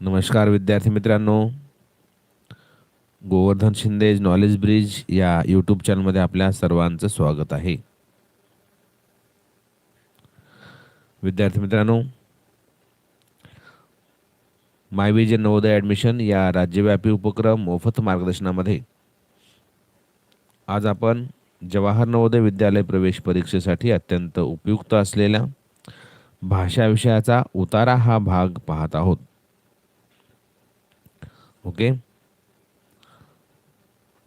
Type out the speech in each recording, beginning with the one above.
नमस्कार विद्यार्थी मित्रांनो. गोवर्धन शिंदे नॉलेज ब्रिज या यूट्यूब चॅनलमध्ये आपल्या सर्वांचं स्वागत आहे. विद्यार्थी मित्रांनो माय विजय नवोदय ॲडमिशन या राज्यव्यापी उपक्रम मोफत मार्गदर्शनामध्ये आज आपण जवाहर नवोदय विद्यालय प्रवेश परीक्षेसाठी अत्यंत उपयुक्त असलेल्या भाषा विषयाचा उतारा हा भाग पाहत आहोत. ओके?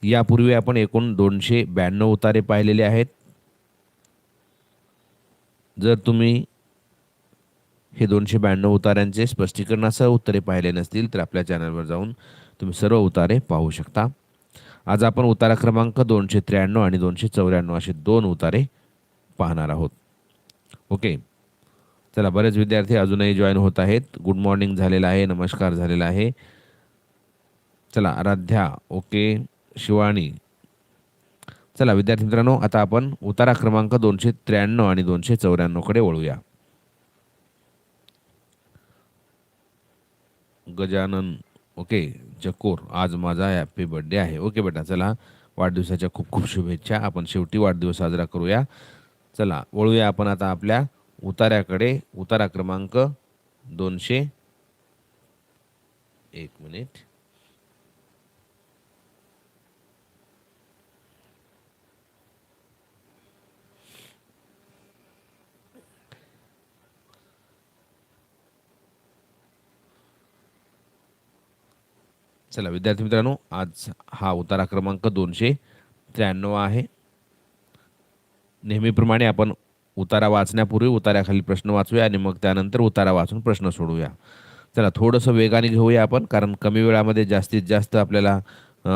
यापूर्वी आपण एकूण दोनशे ब्याण्णव उतारे पाहिलेले आहेत. जर तुम्ही हे दोनशे ब्याण्णव उतार्यांचे स्पष्टीकरणासह उत्तरे पाहिले नसतील तर आपल्या चॅनलवर जाऊन तुम्ही सर्व उतारे पाहू शकता. आज आपण उतारा क्रमांक दोनशे त्र्याण्णव आणि दोनशे चौऱ्याण्णव असे दोन उतारे पाहणार आहोत. ओके? चला बरेच विद्यार्थी अजूनही जॉईन होत आहेत. गुड मॉर्निंग झालेलं आहे नमस्कार झालेला आहे. चला आराध्या ओके शिवानी चला विद्यार्थी मित्रांनो आता आपण उतारा क्रमांक दोनशे त्र्याण्णव आणि दोनशे चौऱ्याण्णवकडे वळूया. गजानन ओके चकोर आज माझा हॅपी बर्थडे आहे. ओके बेटा चला वाढदिवसाच्या खूप खूप शुभेच्छा. आपण शेवटी वाढदिवस साजरा करूया. चला वळूया आपण आता आपल्या उतार्याकडे उतारा क्रमांक दोनशे एक मिनिट. चला विद्यार्थी मित्रांनो आज हा उतारा क्रमांक दोनशे त्र्याण्णव आहे. नेहमीप्रमाणे आपण उतारा वाचण्यापूर्वी उतार्याखाली प्रश्न वाचूया आणि मग त्यानंतर उतारा वाचून प्रश्न सोडूया चला थोडंसं वेगाने घेऊया आपण कारण कमी वेळामध्ये जास्तीत जास्त आपल्याला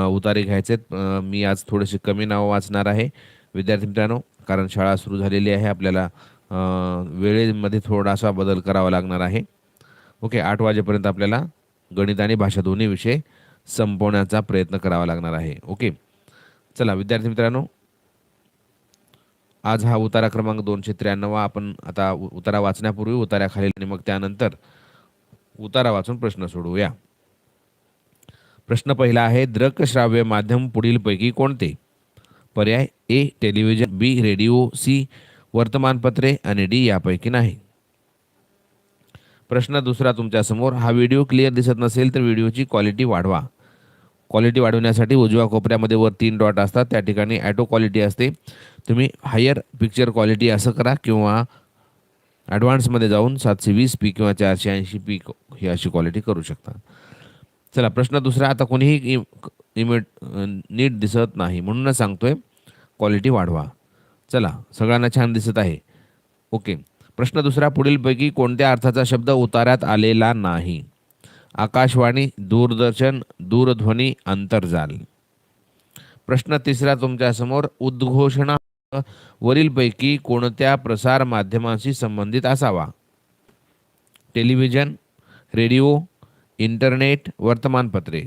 उतारे घ्यायचे आहेत. मी आज थोडेसे कमी नावं वाचणार आहे. विद्यार्थी मित्रांनो कारण शाळा सुरू झालेली आहे आपल्याला वेळेमध्ये थोडासा बदल करावा लागणार आहे. ओके आठ वाजेपर्यंत आपल्याला गणित आणि भाषा दोन्ही विषय संपवण्याचा प्रयत्न करावा लागणार आहे. ओके चला विद्यार्थी मित्रांनो आज हा उतारा क्रमांक दोनशे त्र्याण्णव आपण आता उतारा वाचण्यापूर्वी उतार्याखाली आणि मग त्यानंतर उतारा वाचून प्रश्न सोडवूया. प्रश्न पहिला आहे दृकश्राव्य माध्यम पुढीलपैकी कोणते? पर्याय A television B radio C वर्तमानपत्रे आणि डी यापैकी नाही. प्रश्न दुसरा तुमच्यासमोर हा व्हिडिओ क्लिअर दिसत नसेल तर व्हिडिओची क्वालिटी वाढवा. क्वालिटी वाढवण्यासाठी उजव्या कोपऱ्यामध्ये वर तीन डॉट असतात. त्या ठिकाणी ॲटो क्वालिटी असते. तुम्ही हायर पिक्चर क्वालिटी असं करा किंवा ॲडव्हान्समध्ये जाऊन सातशे वीस पी किंवा चारशे ऐंशी पी ही अशी क्वालिटी करू शकता. चला प्रश्न दुसरा आता कोणीही इम- इमेट नीट दिसत नाही म्हणूनच सांगतोय क्वालिटी वाढवा. चला सगळ्यांना छान दिसत आहे. ओके. प्रश्न दुसरा पुढीलपैकी कोणत्या अर्थाचा शब्द उतारात आलेला नाही? आकाशवाणी दूरदर्शन दूरध्वनी आंतरजाल प्रश्न तिसरा तुमच्यासमोर उद्घोषणा वरीलपैकी कोणत्या प्रसार माध्यमांशी संबंधित असावा? टेलिव्हिजन रेडिओ इंटरनेट वर्तमानपत्रे.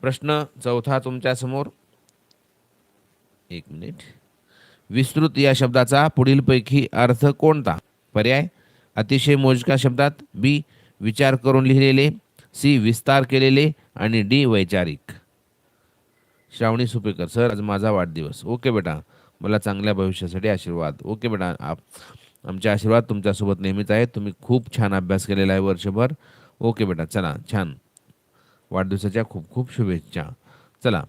प्रश्न चौथा तुमच्यासमोर. एक मिनिट. विस्तृत या शब्दाचा पुढीलपैकी अर्थ कोणता? पर्याय? अतिशय मोजक्या शब्दात बी विचार करून लिहिलेले सी. विस्तार केलेले आणि डी. वैचारिक. श्रावणी सुपेकर सर आज माझा वाढदिवस. ओके बेटा. मला चांगल्या भविष्यासाठी आशीर्वाद. ओके बेटा. आप आमचे आशीर्वाद तुमच्यासोबत नेहमीच आहेत. तुम्ही खूप छान अभ्यास केलेला आहे वर्षभर. ओके बेटा. चला. छान. वाढदिवसाच्या खूप खूप शुभेच्छा. चला.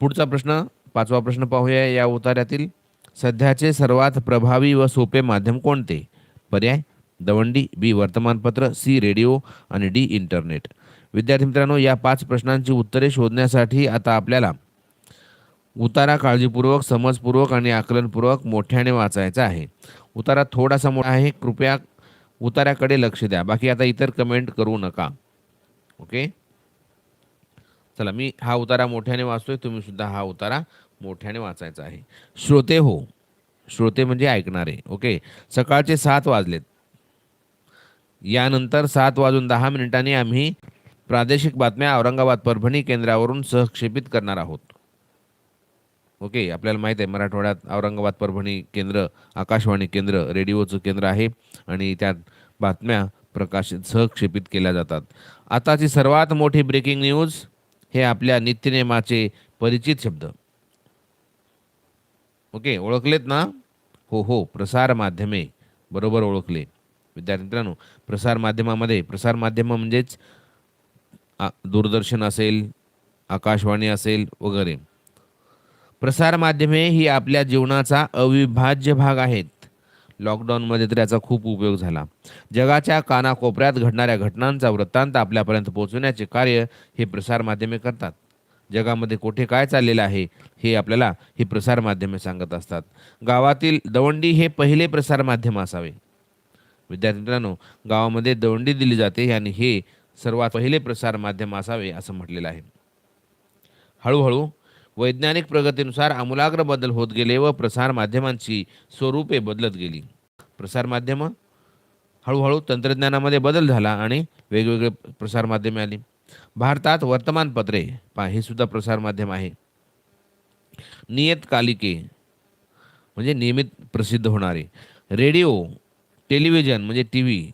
पुढचा प्रश्न पाचवा प्रश्न पाहूया या उतार्यातील सध्याचे सर्वात प्रभावी व सोपे माध्यम कोणते? पर्याय दवंडी बी वर्तमानपत्र सी रेडिओ आणि डी इंटरनेट. विद्यार्थी मित्रांनो या पाच प्रश्नांची उत्तरे शोधण्यासाठी आता आपल्याला उतारा काळजीपूर्वक समजपूर्वक आणि आकलनपूर्वक मोठ्याने वाचायचा आहे. उतारा थोडासा मोठा आहे कृपया उताऱ्याकडे लक्ष द्या. बाकी आता इतर कमेंट करू नका. ओके? चला मी हा उतारा मोठ्याने वाचतोय तुम्ही सुद्धा हा उतारा मोठ्याने वाचायचा आहे. श्रोते हो. श्रोते म्हणजे ऐकणारे. ओके? सकाळचे सात वाजलेत. यानंतर सात वाजून दहा मिनिटांनी आम्ही प्रादेशिक बातम्या औरंगाबाद परभणी केंद्रावरून सहक्षेपित करणार आहोत. ओके आपल्याला माहीत आहे मराठवाड्यात औरंगाबाद परभणी केंद्र आकाशवाणी केंद्र रेडिओचं केंद्र आहे आणि त्यात बातम्या प्रकाशित सहक्षेपित केल्या जातात. आताची सर्वात मोठी ब्रेकिंग न्यूज हे आपल्या नित्यनेमाचे परिचित शब्द. ओके ओळखलेत ना? हो हो प्रसार माध्यमे बरोबर ओळखले. विद्यार्थी मित्रांनो प्रसार माध्यमामध्ये प्रसार माध्यम म्हणजेच दूरदर्शन असेल आकाशवाणी असेल वगैरे. प्रसार माध्यमे ही आपल्या जीवनाचा अविभाज्य भाग आहेत. लॉकडाऊनमध्ये तर याचा खूप उपयोग झाला. जगाच्या कानाकोपऱ्यात घडणाऱ्या घटनांचा वृत्तांत आपल्यापर्यंत पोहोचवण्याचे कार्य हे प्रसार माध्यमे करतात. जगामध्ये कुठे काय चाललेलं आहे हे आपल्याला ही प्रसार माध्यमे सांगत असतात. गावातील दवंडी हे पहिले प्रसार माध्यम असावे. विद्यार्थी मित्रांनो गावामध्ये दवंडी दिली जाते आणि हे सर्वात पहिले प्रसार माध्यम असावे असं म्हटलेलं आहे. हळूहळू वैज्ञानिक प्रगतीनुसार आमूलाग्र बदल होत गेले व प्रसार माध्यमांची स्वरूपे बदलत गेली. प्रसार माध्यम हळूहळू तंत्रज्ञानामध्ये बदल झाला आणि वेगवेगळे प्रसार माध्यमे आली. भारतात वर्तमानपत्रे पा हे सुद्धा प्रसार माध्यम आहे. नियतकालिके म्हणजे नियमित प्रसिद्ध होणारे. रेडिओ टेलिव्हिजन म्हणजे टी व्ही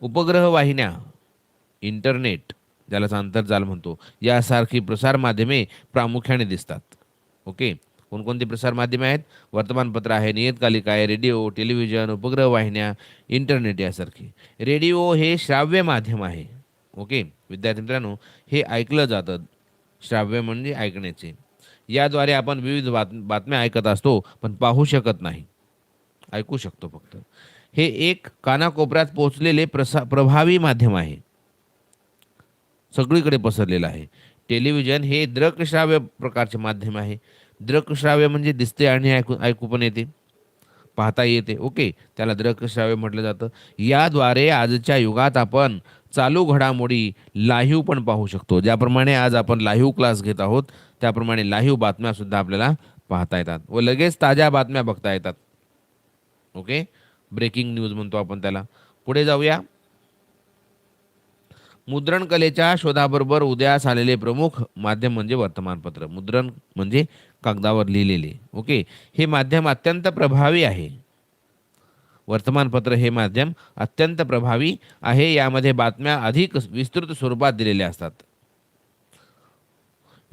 उपग्रह वाहिन्या इंटरनेट ज्याला आंतरजाल म्हणतो यासारखी प्रसारमाध्यमे प्रामुख्याने दिसतात. ओके? कोणकोणती प्रसारमाध्यमे आहेत? वर्तमानपत्र आहे नियतकालिका आहे रेडिओ टेलिव्हिजन उपग्रह वाहिन्या इंटरनेट यासारखी. रेडिओ हे श्राव्य माध्यम आहे. ओके? विद्यार्थी मित्रांनो हे ऐकलं जातं. श्राव्य म्हणजे ऐकण्याचे. याद्वारे आपण विविध बात बातम्या ऐकत असतो पण पाहू शकत नाही. ऐकू शकतो फक्त. हे एक कानाकोपऱ्यात पोचलेले प्रसा प्रभावी माध्यम आहे. सगळीकडे पसरलेलं आहे. टेलिव्हिजन हे दृकश्राव्य प्रकारचे माध्यम आहे. दृकश्राव्य म्हणजे दिसते आणि ऐकू ऐकू पण येते. पाहता येते. ओके त्याला दृकश्राव्य म्हटलं जातं. याद्वारे आजच्या युगात आपण चालू घडामोडी लाईव्ह पण पाहू शकतो. ज्याप्रमाणे आज आपण लाईव्ह क्लास घेत आहोत त्याप्रमाणे लाईव्ह बातम्यासुद्धा आपल्याला पाहता येतात व लगेच ताज्या बातम्या बघता येतात. ओके? ब्रेकिंग न्यूज म्हणतो आपण त्याला. पुढे जाऊया. मुद्रण कलेच्या शोधाबरोबर उदयास आलेले प्रमुख माध्यम म्हणजे वर्तमानपत्र. मुद्रण म्हणजे कागदावर लिहिलेले. ओके? हे माध्यम अत्यंत प्रभावी आहे. वर्तमानपत्र हे माध्यम अत्यंत प्रभावी आहे. यामध्ये बातम्या अधिक विस्तृत स्वरूपात दिलेल्या असतात.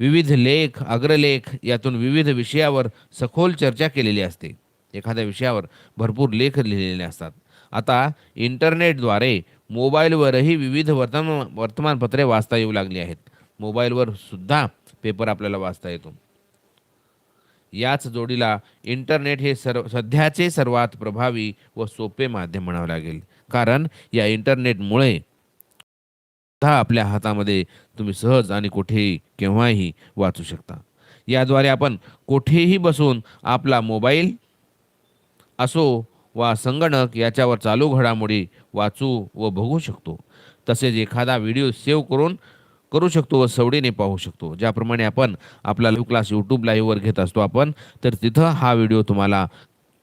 विविध लेख अग्रलेख यातून विविध विषयावर सखोल चर्चा केलेली असते. एखाद्या विषयावर भरपूर लेख लिहिलेले असतात. आता इंटरनेटद्वारे मोबाईलवरही विविध वर्तमान वर्तमानपत्रे वाचता येऊ लागली आहेत. मोबाईलवर सुद्धा पेपर आपल्याला वाचता येतो. याच जोडीला इंटरनेट हे सर्व सध्याचे सर्वात प्रभावी व सोपे माध्यम म्हणावं लागेल. कारण या इंटरनेटमुळे सुद्धा आपल्या हातामध्ये तुम्ही सहज आणि कुठेही केव्हाही वाचू शकता. याद्वारे आपण कुठेही बसून आपला मोबाईल असो वा संगणक याच्यावर चालू घडामोडी वाचू व बघू शकतो. तसेच एखादा व्हिडिओ सेव्ह करून करू शकतो व सवडीने पाहू शकतो. ज्याप्रमाणे आपण आपला लाईव्ह क्लास यूट्यूब लाईव्हवर घेत असतो आपण तर तिथं हा व्हिडिओ तुम्हाला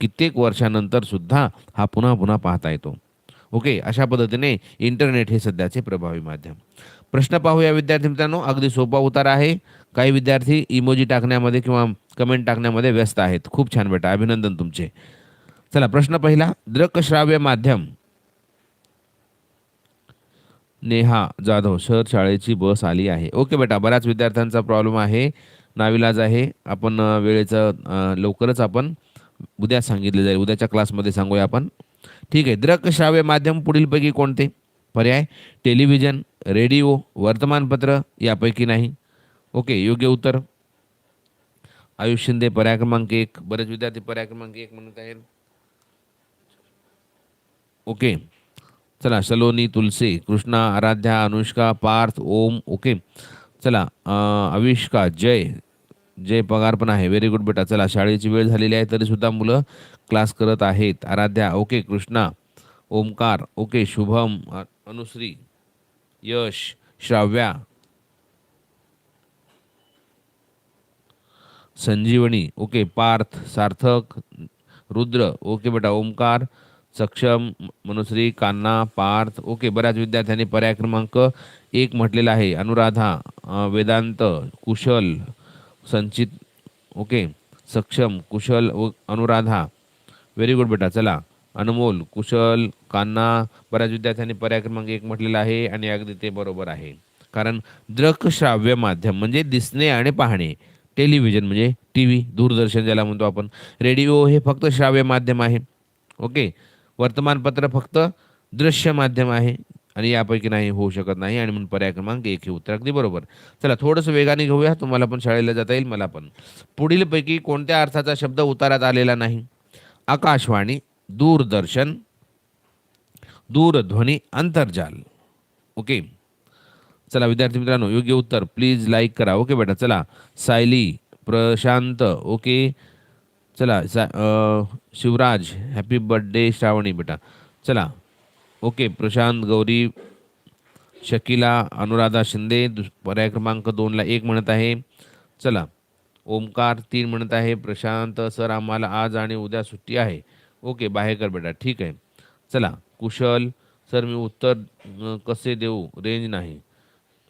कित्येक वर्षानंतर सुद्धा हा पुन्हा पुन्हा पाहता येतो. ओके अशा पद्धतीने इंटरनेट हे सध्याचे प्रभावी माध्यम. प्रश्न पाहूया विद्यार्थी मित्रांनो अगदी सोपा उतार आहे. काही विद्यार्थी इमोजी टाकण्यामध्ये किंवा कमेंट टाकण्यामध्ये व्यस्त आहेत. खूप छान बेटा अभिनंदन तुमचे. चला प्रश्न पहिला. दृकश्राव्य माध्यम. नेहा जाधव शहर शाळेची बस आली आहे. ओके बेटा बऱ्याच विद्यार्थ्यांचा प्रॉब्लेम आहे. नाविलाज आहे. आपण वेळेचं लवकरच आपण उद्या सांगितले जाईल. उद्याच्या क्लासमध्ये सांगूया आपण. ठीक आहे. दृकश्राव्य माध्यम पुढीलपैकी कोणते? पर्याय टेलिव्हिजन रेडिओ वर्तमानपत्र यापैकी नाही. ओके योग्य उत्तर. आयुष शिंदे पर्याय क्रमांक एक. बरेच विद्यार्थी पर्याय क्रमांक एक म्हणत आहेत. ओके. चला सलोनी तुलसी कृष्णा आराध्या अनुष्का पार्थ ओम ओके. चला अविष्का जय. जय पगार पण आहे. व्हेरी गुड बेटा. चला शाळेची वेळ झालेली आहे तरी सुद्धा मुलं क्लास करत आहेत. Aaradhya okay. Krishna Omkar okay. Shubham Anushree Yash Shravya Sanjivani okay. Parth Sarthak Rudra okay बेटा. ओमकार सक्षम मनुश्री कान्ना पार्थ. ओके बऱ्याच विद्यार्थ्यांनी पर्याय क्रमांक एक म्हटलेला आहे. अनुराधा वेदांत कुशल संचित ओके सक्षम कुशल व अनुराधा. व्हेरी गुड बेटा चला. अनमोल कुशल कान्ना बऱ्याच विद्यार्थ्यांनी पर्याय क्रमांक एक म्हटलेला आहे आणि अगदी ते बरोबर आहे. कारण दृकश्राव्य माध्यम म्हणजे दिसणे आणि पाहणे. टेलिव्हिजन म्हणजे टी व्ही दूरदर्शन ज्याला म्हणतो आपण. रेडिओ हे फक्त श्राव्य माध्यम आहे. ओके? वर्तमानपत्र फक्त दृश्य माध्यम आहे आणि यापैकी नाही होऊ शकत नाही आणि म्हणून पर्याय क्रमांक एक हे उत्तर अगदी बरोबर. चला थोडंसं वेगाने घेऊया. तुम्हाला पण शाळेला जाता येईल मला पण. पुढीलपैकी कोणत्या अर्थाचा शब्द उतारात आलेला नाही? आकाशवाणी दूरदर्शन दूरध्वनी आंतरजाल ओके. चला विद्यार्थी मित्रांनो योग्य उत्तर. प्लीज लाईक करा. ओके बेटा चला. सायली प्रशांत. ओके. चला सा शिवराज हॅपी बर्थडे श्रावणी बेटा. चला ओके प्रशांत गौरी शकिला अनुराधा शिंदे दुस पर्याय क्रमांक दोनला एक म्हणत आहे. चला ओमकार तीन म्हणत आहे. प्रशांत सर आम्हाला आज आणि उद्या सुट्टी आहे. ओके बाहेकर बेटा ठीक आहे. चला कुशल सर मी उत्तर कसे देऊ? रेंज नाही.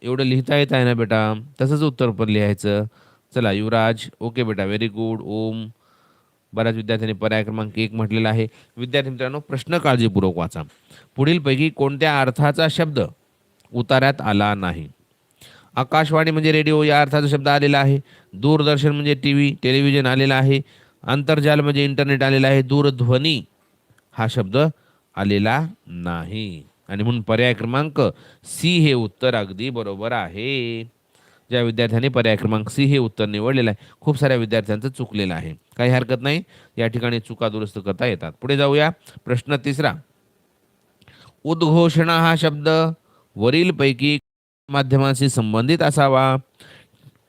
एवढं लिहिता येत आहे ना बेटा? तसंच उत्तर पण लिहायचं. चला युवराज ओके बेटा व्हेरी गुड ओम बऱ्याच विद्यार्थ्यांनी पर्याय क्रमांक एक म्हटलेला आहे. विद्यार्थी मित्रांनो प्रश्न काळजीपूर्वक वाचा. पुढीलपैकी कोणत्या अर्थाचा शब्द उतार्यात आला नाही? आकाशवाणी म्हणजे रेडिओ या अर्थाचा शब्द आलेला आहे. दूरदर्शन म्हणजे टी व्ही टेलिव्हिजन आलेला आहे. आंतरजाल म्हणजे इंटरनेट आलेला आहे. दूरध्वनी हा शब्द आलेला नाही. आणि म्हणून पर्याय क्रमांक सी हे उत्तर अगदी बरोबर आहे. ज्या विद्यार्थ्यांनी पर्याय क्रमांक सी हे उत्तर निवडलेलं आहे खूप साऱ्या विद्यार्थ्यांचं चुकलेलं आहे. काही हरकत नाही. या ठिकाणी चुका दुरुस्त करता येतात. पुढे जाऊया. प्रश्न तिसरा. उद्घोषणा हा शब्द वरीलपैकी माध्यमांशी संबंधित असावा.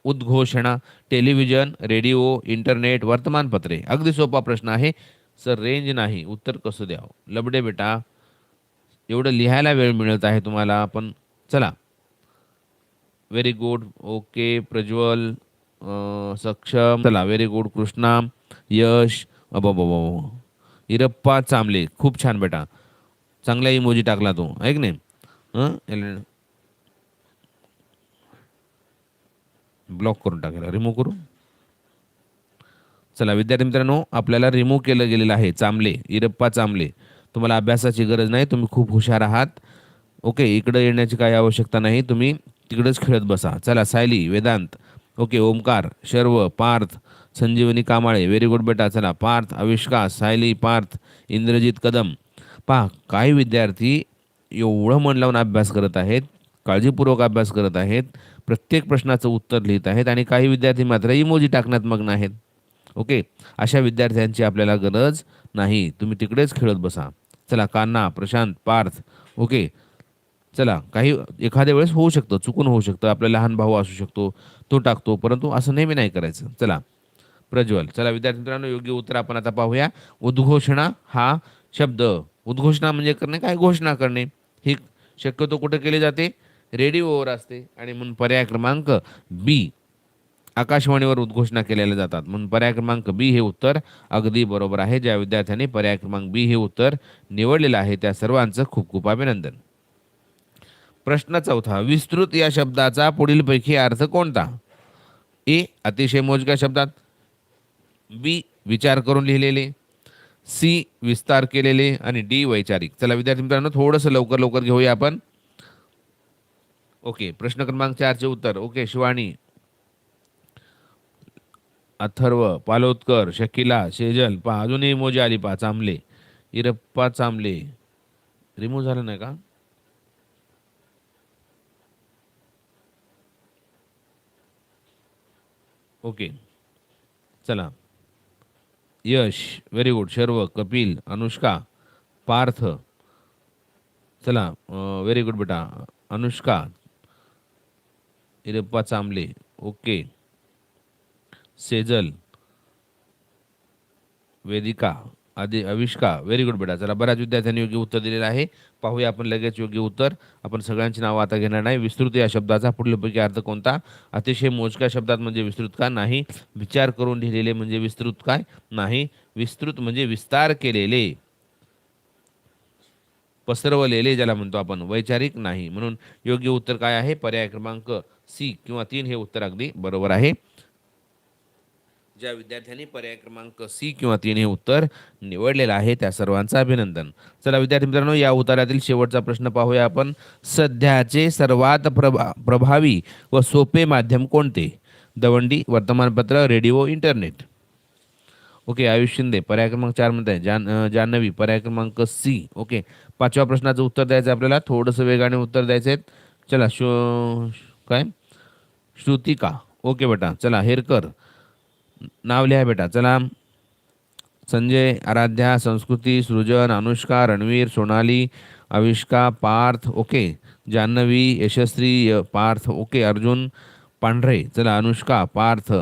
उद्घोषणा टेलिव्हिजन रेडिओ इंटरनेट वर्तमानपत्रे. अगदी सोपा प्रश्न आहे. सर रेंज नाही. उत्तर कसं द्यावं? लबडे बेटा. एवढं लिहायला वेळ मिळत आहे तुम्हाला पण चला. Very good okay Prajwal Saksham चला. व्हेरी गुड कृष्णा यश अबाबा इरप्पा चांबले खूप छान बेटा. चांगला इमोजी टाकला तो. ऐक नाही? ब्लॉक करून टाकायला रिमूव्ह करू चला विद्यार्थी मित्रांनो आपल्याला रिमूव्ह केलं गेलेलं आहे. चांबले इरप्पा चांबले तुम्हाला अभ्यासाची गरज नाही. तुम्ही खूप हुशार आहात. ओके इकडं येण्याची काही आवश्यकता नाही. तुम्ही तिकडंच खेळत बसा. चला Sayali Vedant okay Omkar Sharv Parth Sanjivani Kamale very good बेटा चला पार्थ आविष्कार सायली पार्थ इंद्रजित कदम. पहा काही विद्यार्थी एवढं मन लावून अभ्यास करत आहेत काळजीपूर्वक अभ्यास करत आहेत प्रत्येक प्रश्नाचं उत्तर लिहित आहेत आणि काही विद्यार्थी मात्र इमोजी टाकण्यात मग्न आहेत. ओके? अशा विद्यार्थ्यांची आपल्याला गरज नाही. तुम्ही तिकडेच खेळत बसा. चला कान्हा प्रशांत पार्थ. ओके? चला काही एखाद्या वेळेस होऊ शकतं चुकून होऊ शकतं आपला लहान भाऊ असू शकतो तो टाकतो परंतु असं नेहमी नाही करायचं. चला प्रज्वल चला विद्यार्थी मित्रांनो योग्य उत्तर आपण आता पाहूया. उद्घोषणा हा शब्द. उद्घोषणा म्हणजे करणे काय घोषणा करणे? ही शक्यतो कुठे केली जाते? रेडिओवर असते. आणि म्हणून पर्याय क्रमांक बी आकाशवाणीवर उद्घोषणा केलेल्या जातात. म्हणून पर्याय क्रमांक बी हे उत्तर अगदी बरोबर आहे. ज्या विद्यार्थ्यांनी पर्याय क्रमांक बी हे उत्तर निवडलेलं आहे त्या सर्वांचं खूप खूप अभिनंदन. प्रश्न चौथा विस्तृत या शब्दाचा पुढीलपैकी अर्थ कोणता? ए अतिशय मोजक्या शब्दात. बी विचार करून लिहिलेले. सी विस्तार केलेले. आणि डी वैचारिक. चला विद्यार्थी मित्रांनो थोडंसं लवकर लवकर घेऊया आपण. ओके प्रश्न क्रमांक चारचे उत्तर. ओके शिवानी अथर्व पालोदकर शकिला शेजल पा अजूनही मोजे आली पा चांबले इरप्पा चांबले रिमूव्ह झालं नाही का? ओके. चला. Yash very good Sharv Kapil Anushka Parth. चला व्हेरी गुड बेटा. अनुष्का इरप्पा चांबले ओके. सेजल वेदिका. आदि अविष्का व्हेरी गुड बेटा. चला बऱ्याच विद्यार्थ्यांनी योग्य उत्तर दिलेलं आहे. पाहूया आपण लगेच योग्य उत्तर. आपण सगळ्यांची नावं आता घेणार नाही. विस्तृत या शब्दाचा पुढल्यापैकी अर्थ कोणता? अतिशय मोजक्या शब्दात म्हणजे विस्तृत का? नाही. विचार करून लिहिलेले म्हणजे विस्तृत काय? नाही. विस्तृत म्हणजे विस्तार केलेले. पसरवलेले ज्याला म्हणतो आपण. वैचारिक नाही. म्हणून योग्य उत्तर काय आहे? पर्याय क्रमांक सी किंवा तीन हे उत्तर अगदी बरोबर आहे. ज्या विद्यार्थ्यांनी पर्याय क्रमांक सी किंवा तीन हे उत्तर निवडलेलं आहे त्या सर्वांचं अभिनंदन. चला विद्यार्थी मित्रांनो या उत्तरातील शेवटचा प्रश्न पाहूया आपण. सध्याचे सर्वात प्रभा प्रभावी व सोपे माध्यम कोणते? दवंडी वर्तमानपत्र radio internet. Okay Ayush Shinde पर्याय क्रमांक चार म्हणताय. जान जान्हवी पर्याय क्रमांक सी. ओके पाचव्या प्रश्नाचं उत्तर द्यायचं आहे आपल्याला. थोडंसं वेगाने उत्तर द्यायचं आहे चला शो काय? श्रुतिका. ओके बेटा. चला हेरकर. नाव लिहा बेटा चला. संजय आराध्या संस्कृती सृजन अनुष्का रणवीर सोनाली अविष्का पार्थ ओके. जान्हवी यशस्वी य- पार्थ ओके. अर्जुन पांढरे. चला अनुष्का पार्थ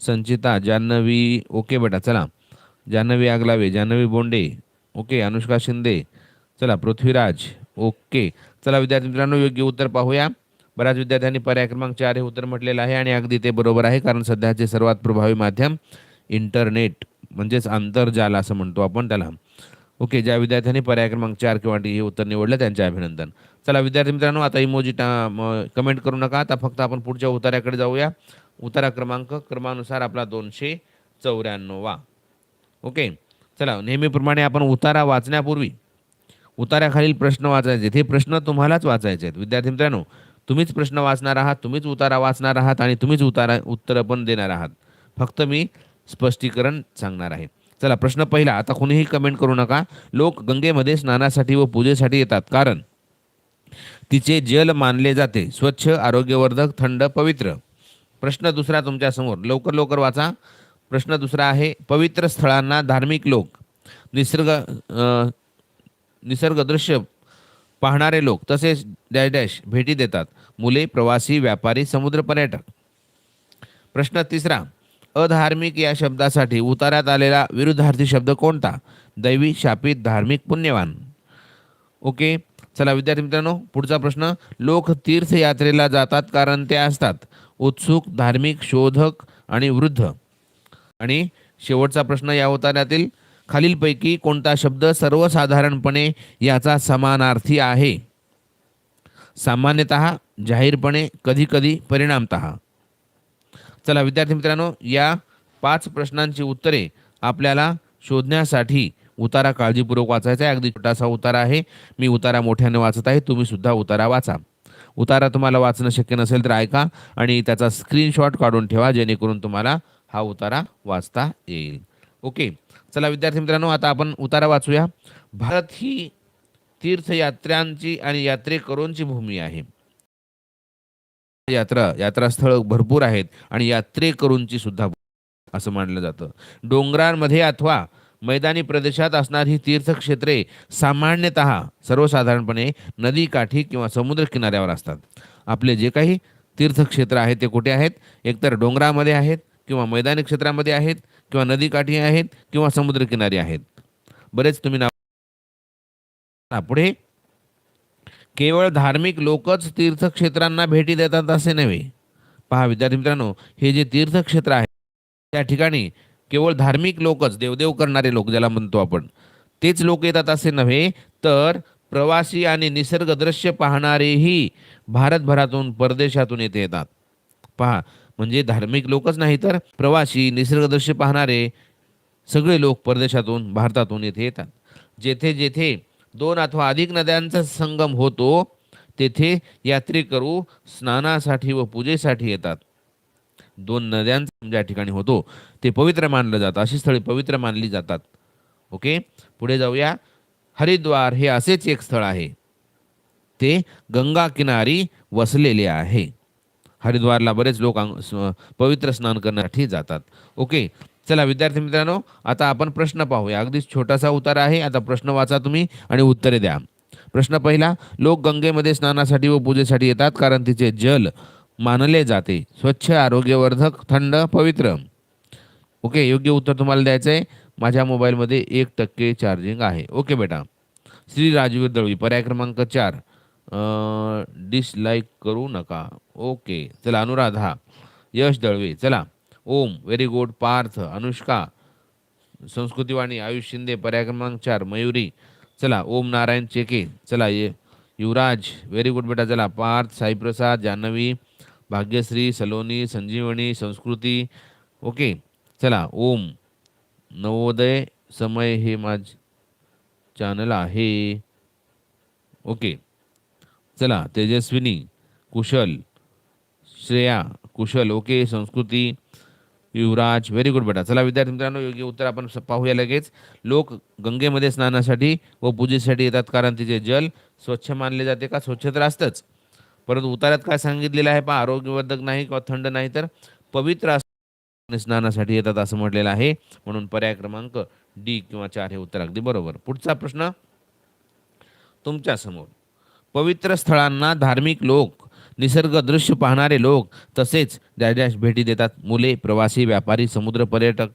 संचिता जान्हवी ओके बेटा चला. जान्हवी आगलावे जान्हवी बोंडे ओके. अनुष्का शिंदे चला पृथ्वीराज ओके. चला विद्यार्थी मित्रांनो योग्य उत्तर पाहूया. बऱ्याच विद्यार्थ्यांनी पर्याय क्रमांक चार हे उत्तर म्हटलेलं आहे आणि अगदी ते बरोबर आहे कारण सध्याचे सर्वात प्रभावी माध्यम इंटरनेट म्हणजेच आंतरजाल असं म्हणतो आपण त्याला. ओके ज्या विद्यार्थ्यांनी पर्याय क्रमांक चार किंवा डी हे उत्तर निवडलं त्यांचे अभिनंदन. चला विद्यार्थी मित्रांनो आता इमोजी टा कमेंट करू नका आता फक्त आपण पुढच्या उतार्याकडे जाऊया. उतारा क्रमांक क्रमानुसार आपला दोनशे चौऱ्याण्णववा ओके चला नेहमीप्रमाणे आपण उतारा वाचण्यापूर्वी उताराखालील प्रश्न वाचायचे हे प्रश्न तुम्हालाच वाचायचे आहेत. विद्यार्थी मित्रांनो तुम्हीच प्रश्न वाचणार आहात तुम्हीच उतारा वाचणार आहात आणि तुम्हीच उतारा उत्तरं पण देणार आहात. फक्त मी स्पष्टीकरण सांगणार आहे. चला प्रश्न पहिला आता कोणीही कमेंट करू नका. लोक गंगेमध्ये स्नानासाठी व पूजेसाठी येतात. कारण तिचे जल मानले जाते. स्वच्छ आरोग्यवर्धक थंड पवित्र. प्रश्न दुसरा तुमच्यासमोर लवकर लवकर वाचा. प्रश्न दुसरा आहे पवित्र स्थळांना धार्मिक लोक. निसर्ग निसर्गदृश्य पाहणारे लोक तसेच डॅश डॅश भेटी देतात. मुले प्रवासी व्यापारी समुद्र पर्यटक. प्रश्न तिसरा अधार्मिक या शब्दासाठी उतारात आलेला विरुद्धार्थी शब्द कोणता? दैवी शापित धार्मिक पुण्यवान. ओके चला विद्यार्थी मित्रांनो पुढचा प्रश्न लोक तीर्थयात्रेला जातात कारण ते असतात. उत्सुक धार्मिक शोधक आणि वृद्ध. आणि शेवटचा प्रश्न या उतार्यातील खालीलपैकी कोणता शब्द सर्वसाधारणपणे याचा समानार्थी आहे? सामान्यतः जाहीरपणे कधीकधी परिणामत. चला विद्यार्थी मित्रांनो या पाच प्रश्नांची उत्तरे आपल्याला शोधण्यासाठी उतारा काळजीपूर्वक वाचायचा आहे. अगदी छोटासा उतारा आहे. मी उतारा मोठ्याने वाचत आहे. तुम्ही सुद्धा उतारा वाचा. उतारा तुम्हाला वाचणं शक्य नसेल तर ऐका आणि त्याचा स्क्रीनशॉट काढून ठेवा जेणेकरून तुम्हाला हा उतारा वाचता येईल. ओके. चला विद्यार्थी मित्रांनो आता आपण उतारा वाचूया. भारत ही तीर्थयात्र्यांची आणि यात्रेकरूंची भूमी आहे. यात्रा यात्रास्थळ भरपूर आहेत आणि यात्रेकरूंची सुद्धा असं मानलं जातं. डोंगरांमध्ये अथवा मैदानी प्रदेशात असणारी तीर्थक्षेत्रे सामान्यतः सर्वसाधारणपणे नदीकाठी किंवा समुद्र किनाऱ्यावर असतात. आपले जे काही तीर्थक्षेत्र आहेत ते कुठे आहेत? एकतर डोंगरामध्ये आहेत किंवा मैदानी क्षेत्रामध्ये आहेत किंवा नदीकाठी आहेत किंवा समुद्रकिनारी आहेत. बरेच तुम्ही नाव पुढे केवळ धार्मिक लोकच तीर्थक्षेत्रांना भेटी देतात असे नव्हे. पहा विद्यार्थी मित्रांनो हे जे तीर्थक्षेत्र आहे त्या ठिकाणी केवळ धार्मिक लोकच देवदेव करणारे लोक ज्याला म्हणतो आपण तेच लोक येतात असे नव्हे तर प्रवासी आणि निसर्ग दृश्य पाहणारेही भारतभरातून परदेशातून येथे येतात. पहा म्हणजे धार्मिक लोकच नाही तर प्रवासी निसर्गदृश्य पाहणारे सगळे लोक परदेशातून भारतातून येथे येतात. जेथे जेथे दोन अथवा अधिक नद्यांचा संगम होतो तेथे यात्रेकरू स्नानासाठी व पूजेसाठी येतात. दोन नद्यांचा ज्या ठिकाणी होतो ते पवित्र मानलं जातं. अशी स्थळे पवित्र मानली जातात. ओके? पुढे जाऊया. हरिद्वार हे असेच एक स्थळ आहे. ते गंगा किनारी वसलेले आहे. हरिद्वारला बरेच लोक पवित्र स्नान करण्यासाठी जातात. ओके चला विद्यार्थी मित्रांनो आता आपण प्रश्न पाहूया. अगदीच छोटासा उतार आहे. आता प्रश्न वाचा तुम्ही आणि उत्तरे द्या. प्रश्न पहिला लोक गंगेमध्ये स्नानासाठी व पूजेसाठी येतात कारण तिचे जल मानले जाते. स्वच्छ आरोग्यवर्धक थंड पवित्र. ओके योग्य उत्तर तुम्हाला द्यायचं आहे माझ्या मोबाईलमध्ये एक टक्के चार्जिंग आहे. ओके बेटा. श्री राजवीर दळवी पर्याय क्रमांक चार. डिसलाईक करू नका. ओके. चला अनुराधा यश दळवे चला. ओम व्हेरी गुड पार्थ अनुष्का संस्कृतीवाणी आयुष शिंदे पर्याय क्रमांक चार मयुरी. चला ओम नारायण चेके चला ये. युवराज व्हेरी गुड बेटा चला. पार्थ साईप्रसाद जान्हवी भाग्यश्री सलोनी संजीवनी संस्कृती. ओके. चला ओम. नवोदय समय हे माझ चॅनल आहे. ओके. चला Tejaswini Kushal Shreya Kushal okay Sanskruti Yuvraj very good बेटा. चला विद्यार्थी मित्रांनो योग्य उत्तर आपण पाहूया लगेच. लोक गंगेमध्ये स्नानासाठी व पूजेसाठी येतात कारण तिचे जल स्वच्छ मानले जाते का? स्वच्छ तर असतंच. परंतु उतारात काय सांगितलेलं आहे? पहा आरोग्यवर्धक नाही किंवा थंड नाही तर पवित्र स्नानासाठी येतात असं म्हटलेलं आहे. म्हणून पर्याय क्रमांक डी किंवा चार हे उत्तर अगदी बरोबर. पुढचा प्रश्न तुमच्यासमोर. पवित्र स्थळांना धार्मिक लोक निसर्ग दृश्य पाहणारे लोक तसेच ज्या भेटी देतात. मुले प्रवासी व्यापारी समुद्र पर्यटक.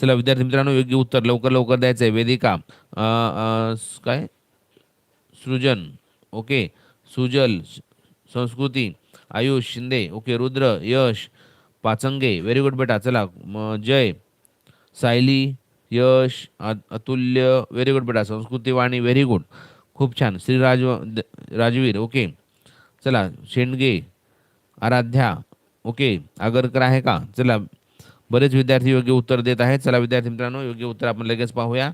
चला विद्यार्थी मित्रांनो योग्य उत्तर लवकर लवकर द्यायचं आहे वेदिका काय? Srujan. Okay. Sujal. Sanskruti. Ayush Shinde. Okay. Rudra. Yash. Pachange. Very good बेटा. चला. म, जय. सायली. यश. अतुल्य. व्हेरी गुड बेटा. संस्कृती वाणी. व्हेरी गुड खूप छान. श्री राज राजवीर ओके. चला शेंडगे आराध्या ओके. आगरकर आहे का? चला बरेच विद्यार्थी योग्य उत्तर देत आहेत. चला विद्यार्थी मित्रांनो योग्य उत्तर आपण लगेच पाहूया.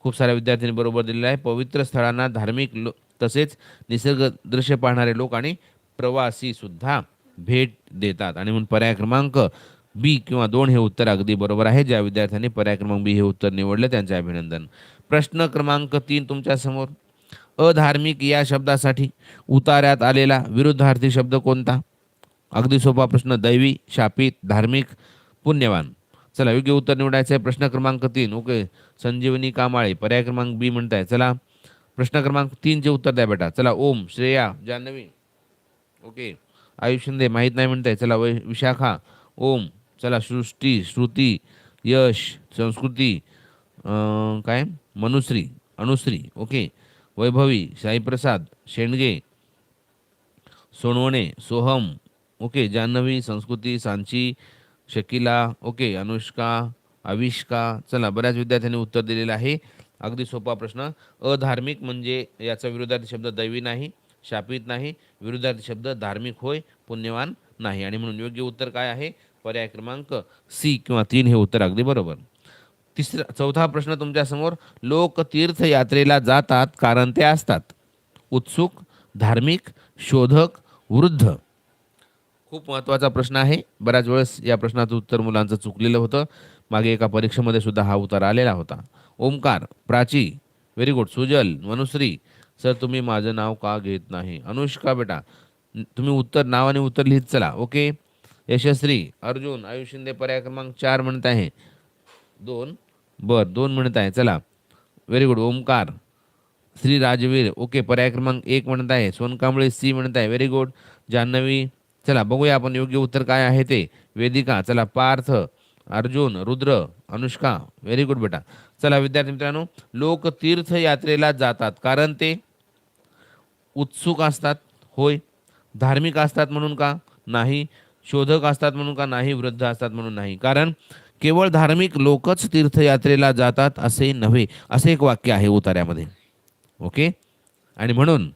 खूप साऱ्या विद्यार्थ्यांनी बरोबर दिलेलं आहे. पवित्र स्थळांना धार्मिक लो तसेच निसर्ग दृश्य पाहणारे लोक आणि प्रवासी सुद्धा भेट देतात. आणि म्हणून पर्याय क्रमांक बी किंवा दोन हे उत्तर अगदी बरोबर आहे. ज्या विद्यार्थ्यांनी पर्याय क्रमांक बी हे उत्तर निवडले त्यांचे अभिनंदन. प्रश्न क्रमांक तीन तुमच्यासमोर अधार्मिक या शब्दासाठी उतार्यात आलेला विरुद्धार्थी शब्द कोणता? अगदी सोपा प्रश्न दैवी शापित धार्मिक पुण्यवान. चला योग्य उत्तर निवडायचं आहे प्रश्न क्रमांक तीन. ओके. संजीवनी कामाळे पर्याय क्रमांक बी म्हणताय. चला प्रश्न क्रमांक तीनचे उत्तर द्या बेटा. चला ओम श्रेया जान्हवी. ओके. आयुष शिंदे माहीत नाही म्हणताय. चला वै विशाखा ओम. चला सृष्टी श्रुती यश संस्कृती काय? Manushree Anushree. Okay. Vaibhavi Saiprasad Shendge Sonawane Soham okay Janhavi Sanskruti Sanchi Shakila okay Anushka Avishka चला बऱ्याच विद्यार्थ्यांनी उत्तर दिलेलं आहे. अगदी सोपा प्रश्न. अधार्मिक म्हणजे याचा विरोधार्थी शब्द दैवी नाही शापित नाही विरोधार्थी शब्द धार्मिक होय पुण्यवान नाही. आणि म्हणून योग्य उत्तर काय आहे? पर्याय क्रमांक सी किंवा तीन हे उत्तर अगदी बरोबर. तिसरा चौथा प्रश्न तुमच्यासमोर लोक तीर्थयात्रेला जातात कारण ते असतात. उत्सुक धार्मिक शोधक वृद्ध. खूप महत्त्वाचा प्रश्न आहे. बऱ्याच वेळेस या प्रश्नाचं उत्तर मुलांचं चुकलेलं होतं. मागे एका परीक्षेमध्ये सुद्धा हा उत्तर आलेला होता. Omkar Prachi very good. Sujal Manushree sir तुम्ही माझं नाव का घेत नाही? अनुष्का बेटा तुम्ही उत्तर नाव आणि उत्तर लिहित चला ओके? यशस्वी अर्जुन आयुष शिंदे पर्याय क्रमांक चार म्हणत आहे. दोन बर दोन म्हणत आहे चला. Very good Omkar. Shri Rajveer okay पर्याय क्रमांक एक म्हणत आहे. सोनकांबळे सी म्हणत आहे. व्हेरी गुड जान्हवी चला बघूया आपण योग्य उत्तर काय आहे ते. वेदिका चला पार्थ अर्जुन रुद्र अनुष्का. व्हेरी गुड बेटा. चला विद्यार्थी मित्रांनो लोक तीर्थयात्रेला जातात. कारण ते उत्सुक असतात होय. धार्मिक असतात म्हणून का? नाही. शोधक असतात म्हणून का? नाही. वृद्ध असतात म्हणून नाही. कारण केवळ धार्मिक लोकच तीर्थयात्रेला जातात असे नव्हे असे एक वाक्य आहे उतार्यामध्ये ओके? आणि म्हणून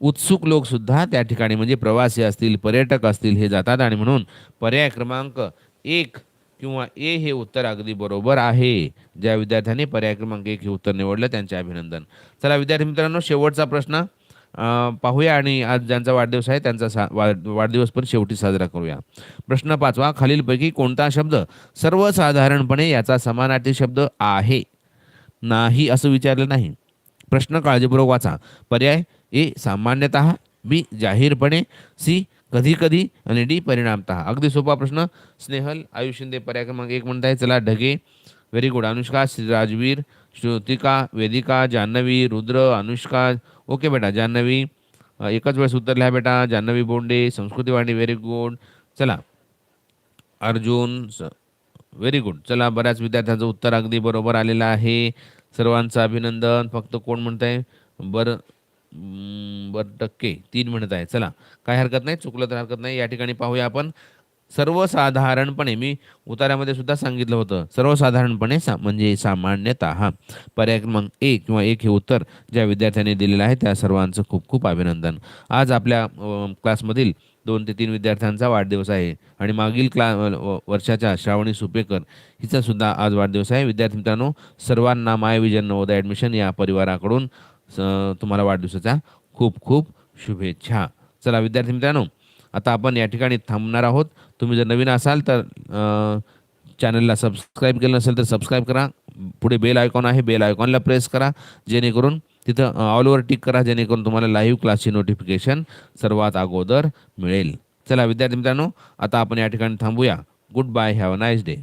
उत्सुक लोकसुद्धा त्या ठिकाणी म्हणजे प्रवासी असतील पर्यटक असतील हे जातात आणि म्हणून पर्याय क्रमांक एक किंवा ए हे उत्तर अगदी बरोबर आहे. ज्या विद्यार्थ्यांनी पर्याय क्रमांक एक हे उत्तर निवडलं त्यांचे अभिनंदन. चला विद्यार्थी मित्रांनो शेवटचा प्रश्न. पाहूया आणि आज ज्यांचा वाढदिवस आहे त्यांचा सा वाढदिवस पण शेवटी साजरा करूया. प्रश्न पाचवा खालीलपैकी कोणता शब्द सर्वसाधारणपणे याचा समानार्थी शब्द आहे? नाही असं विचारलं नाही. प्रश्न काळजीपूर्वक वाचा. पर्याय ए सामान्यतः बी जाहीरपणे सी कधी कधी आणि डी परिणामतः. अगदी सोपा प्रश्न. स्नेहल आयुष शिंदे पर्याय क्रमांक एक म्हणत आहे. चला Dhage. Very good Anushka Shri Rajveer Shrutika Vedika Janhavi Rudra Anushka okay बेटा जान्हवी एकच वेळेस उत्तर लिहा बेटा. जान्हवी बोंडे संस्कृती वाणी व्हेरी गुड चला. अर्जुन स व्हेरी गुड चला बऱ्याच विद्यार्थ्यांचं उत्तर अगदी बरोबर आलेलं आहे. सर्वांचं अभिनंदन. फक्त कोण म्हणत आहे बरं बरं टक्के तीन म्हणत आहे. चला. काय हरकत नाही चुकलं तर हरकत नाही. या ठिकाणी पाहूया आपण. सर्वसाधारणपणे मी उतार्यामध्ये सुद्धा सांगितलं होतं सर्वसाधारणपणे सा म्हणजे सामान्यतः हा. पर्याय क्रमांक एक किंवा एक हे उत्तर ज्या विद्यार्थ्यांनी दिलेलं आहे त्या सर्वांचं खूप खूप अभिनंदन. आज आपल्या क्लासमधील दोन ते तीन विद्यार्थ्यांचा वाढदिवस आहे आणि मागील क्ला व- वर्षाच्या श्रावणी सुपेकर हिचा सुद्धा आज वाढदिवस आहे. विद्यार्थी मित्रांनो सर्वांना माय विजन नवोदय ॲडमिशन या परिवाराकडून स- तुम्हाला वाढदिवसाच्या खूप खूप शुभेच्छा. चला विद्यार्थी मित्रांनो आता आपण या ठिकाणी थांबणार आहोत. तुम्ही जर नवीन असाल तर चॅनलला सबस्क्राईब केलं नसेल तर सबस्क्राईब करा. पुढे बेल आयकॉन आहे बेल आयकॉनला प्रेस करा. जेणेकरून तिथं ऑल ओवर टिक करा जेणेकरून तुम्हाला लाईव्ह क्लासची नोटिफिकेशन सर्वात अगोदर मिळेल. चला विद्यार्थी मित्रांनो आता आपण या ठिकाणी थांबूया. Good bye have a nice day